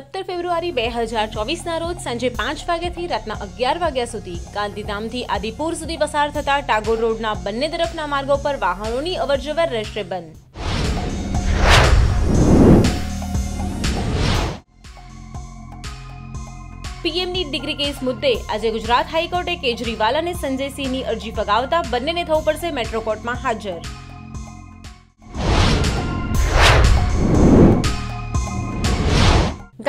સત્તર ફેબ્રુઆરી બે હજાર ચોવીસના રોજ સાંજે પાંચ વાગ્યાથી રાતના અગિયાર વાગ્યા સુધી ગાંધીધામથી આદિપુર સુધી પસાર થતા ટાગોર રોડના બંને તરફના માર્ગો પર વાહનોની અવરજવર રહેશે બંધ. પીએમની ડિગ્રી કેસ મુદ્દે આજે ગુજરાત હાઈકોર્ટે કેજરીવાલ અને સંજયસિંહની અરજી ફગાવતા બંનેને થવું પડશે મેટ્રો કોર્ટમાં હાજર.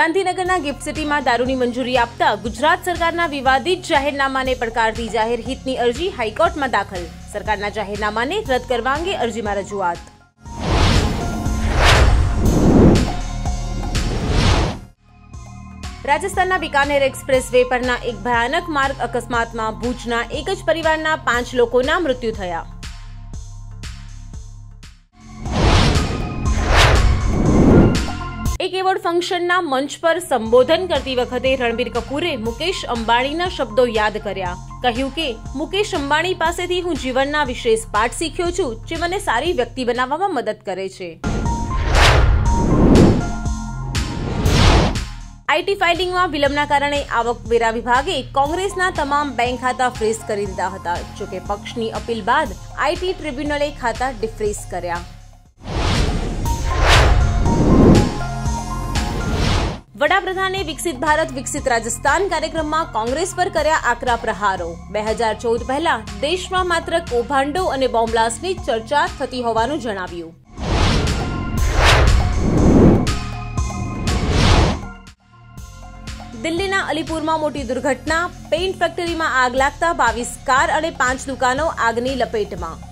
ગાંધીનગરના ગિફ્ટ સિટીમાં દારૂની મંજૂરી આપતા ગુજરાત સરકારના વિવાદિત જાહેરનામાને પડકારતી જાહેર હિતની અરજી હાઈકોર્ટમાં દાખલ. સરકારના જાહેરનામાને રદ કરવા અંગે અરજીમાં રજૂઆત. રાજસ્થાનના બિકાનેર એક્સપ્રેસ વે પરના એક ભયાનક માર્ગ અકસ્માતમાં ભુજના એક જ પરિવારના પાંચ લોકોના મૃત્યુ થયા. એક ફંક્શનના મંચ પર સંબોધન કરતી વખતે રણબીર કપૂરે મુકેશ અંબાણીના શબ્દો યાદ કર્યા. કહ્યું કે, મુકેશ અંબાણી પાસેથી હું જીવનના વિશેષ પાઠ શીખ્યો છું, જે મને સારી વ્યક્તિ બનાવવામાં મદદ કરે છે. આઈટી ફાઇલિંગમાં વિલંબના કારણે આવકવેરા વિભાગે કોંગ્રેસના તમામ બેંક ખાતા ફ્રીઝ કરી દીધા હતા, જોકે પક્ષની અપીલ બાદ આઈટી ટ્રિબ્યુનલે ખાતા ડિફ્રીઝ કર્યા. વડાપ્રધાને વિકસિત ભારત, વિકસિત રાજસ્થાન કાર્યક્રમમાં કોંગ્રેસ પર કર્યા આકરા પ્રહારો. બે હજાર ચૌદ પહેલા દેશમાં માત્ર કૌભાંડો અને બોમ્બલાસ્ટની ચર્ચા થતી હોવાનું જણાવ્યું. દિલ્હીના અલીપુરમાં મોટી દુર્ઘટના, પેઇન્ટ ફેક્ટરીમાં આગ લાગતા બાવીસ કાર અને પાંચ દુકાનો આગની લપેટમાં.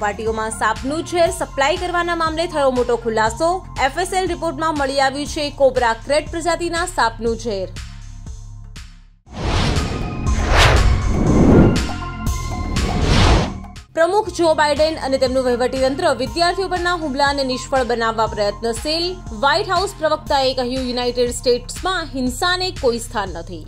પાર્ટીઓમાં સાપનું ઝેર સપ્લાય કરવાના મામલે થયો મોટો ખુલાસો. એફએસએલ રિપોર્ટમાં મળી આવ્યું છે કોબરા ક્રેટ પ્રજાતિના સાપનું ઝેર. પ્રમુખ જો બાઇડેન અને તેમનું વહીવટીતંત્ર વિદ્યાર્થીઓ પરના હુમલાને નિષ્ફળ બનાવવા પ્રયત્નશીલ. વ્હાઇટ હાઉસ પ્રવક્તાએ કહ્યું યુનાઇટેડ સ્ટેટ્સમાં હિંસાને કોઈ સ્થાન નથી.